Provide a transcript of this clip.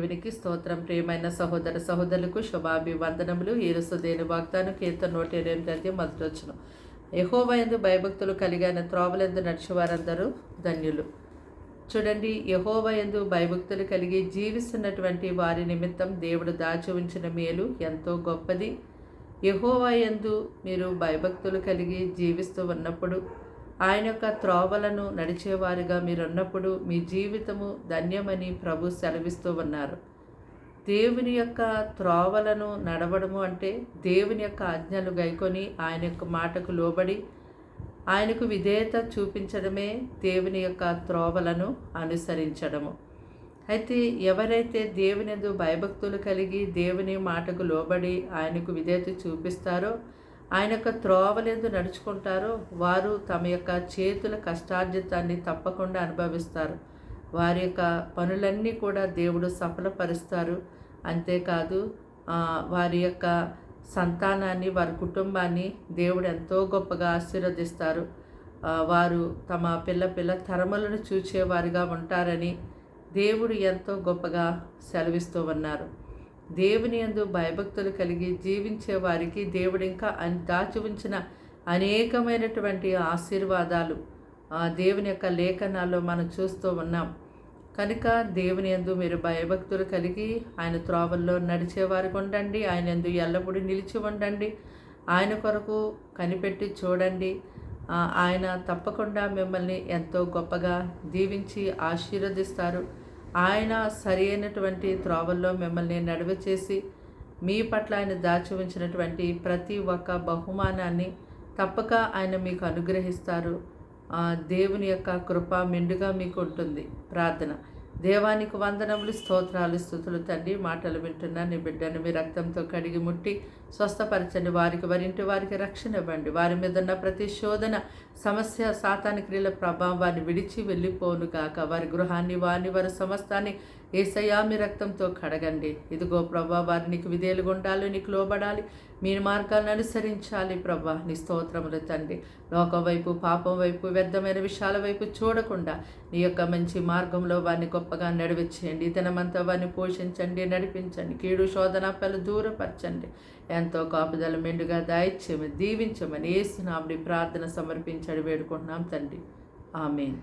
దేవునికి స్తోత్రం. ప్రియమైన సహోదర సహోదరులకు శుభాభివందనములు. ఈరుసుదేని వాగ్దానం? కీర్తన నూట ఎనిమిది అధ్యాయం మొదటి వచ్చిన ఎందు భయభక్తులు కలిగిన త్రోవలందు నడిచేవారందరూ ధన్యులు. చూడండి యహోవ ఎందు భయభక్తులు కలిగి జీవిస్తున్నటువంటి వారి నిమిత్తం దేవుడు దాచి ఉంచిన మేలు ఎంతో గొప్పది. యహోవా ఎందు మీరు భయభక్తులు కలిగి జీవిస్తూ ఉన్నప్పుడు ఆయన యొక్క త్రోవలను నడిచేవారిగా మీరున్నప్పుడు మీ జీవితము ధన్యమని ప్రభు సెలవిస్తూ ఉన్నారు. దేవుని యొక్క త్రోవలను నడవడము అంటే దేవుని యొక్క ఆజ్ఞలు గైకొని ఆయన యొక్క మాటకు లోబడి ఆయనకు విధేయత చూపించడమే దేవుని యొక్క త్రోవలను అనుసరించడము. అయితే ఎవరైతే దేవుని భయభక్తులు కలిగి దేవుని మాటకు లోబడి ఆయనకు విధేయత చూపిస్తారో ఆయన యొక్క త్రోవలేదు నడుచుకుంటారో వారు తమ యొక్క చేతుల కష్టార్జితాన్ని తప్పకుండా అనుభవిస్తారు. వారి యొక్క పనులన్నీ కూడా దేవుడు సఫలపరుస్తారు. అంతేకాదు వారి యొక్క సంతానాన్ని వారి కుటుంబాన్ని దేవుడు ఎంతో గొప్పగా ఆశీర్వదిస్తారు. వారు తమ పిల్ల పిల్ల తరములను చూచేవారిగా ఉంటారని దేవుడు ఎంతో గొప్పగా సెలవిస్తూ ఉన్నారు. దేవుని యందు భయభక్తులు కలిగి జీవించే వారికి దేవుడు ఇంకా దాచి ఉంచిన అనేకమైనటువంటి ఆశీర్వాదాలు దేవుని యొక్క లేఖనాల్లో మనం చూస్తూ ఉన్నాం. కనుక దేవుని ఎందు మీరు భయభక్తులు కలిగి ఆయన త్రోవల్లో నడిచేవారికి ఉండండి. ఆయన ఎందు ఎల్లప్పుడూ నిలిచి ఉండండి. ఆయన కొరకు కనిపెట్టి చూడండి. ఆయన తప్పకుండా మిమ్మల్ని ఎంతో గొప్పగా దీవించి ఆశీర్వదిస్తారు. ఆయన సరి అయినటువంటి త్రోవల్లో మిమ్మల్ని నడువ చేసి మీ పట్ల ఆయన దాచి ఉంచినటువంటి ప్రతి ఒక్క బహుమానాన్ని తప్పక ఆయన మీకు అనుగ్రహిస్తారు. దేవుని యొక్క కృప మెండుగా మీకు ఉంటుంది. ప్రార్థన. దేవానికి వందనములు స్తోత్రాలు స్థుతులు తండ్రి మాటలు వింటున్నా నీ బిడ్డను మీ రక్తంతో కడిగి ముట్టి స్వస్థపరచండి. వారికి వరింటి వారికి రక్షణ ఇవ్వండి. వారి మీద ఉన్న ప్రతి శోధన సమస్య సాతాని క్రియల ప్రభావాన్ని విడిచి వెళ్ళిపోను కాక వారి గృహాన్ని వారిని వారి సమస్తాన్ని ఏసయ్యా మీ రక్తంతో కడగండి. ఇదిగో ప్రభా వారి నీకు విధేలుగా ఉండాలి నీకు లోబడాలి. మీ మార్గాలను అనుసరించాలి ప్రభా నీ స్తోత్రములు తండ్రి. లోకం వైపు పాపం వైపు వ్యర్థమైన విషయాల వైపు చూడకుండా నీ యొక్క మంచి మార్గంలో వారిని గొప్పగా నడిపించండి దినమంతా వారిని పోషించండి నడిపించండి. కీడు శోధన పలు దూరపరచండి. ఎంతో కాపుదల మెండుగా దాయిచ్చేమని దీవించమని ఏసునాముడి ప్రార్థన సమర్పించడి వేడుకుంటున్నాం తండ్రి. ఆమెన్.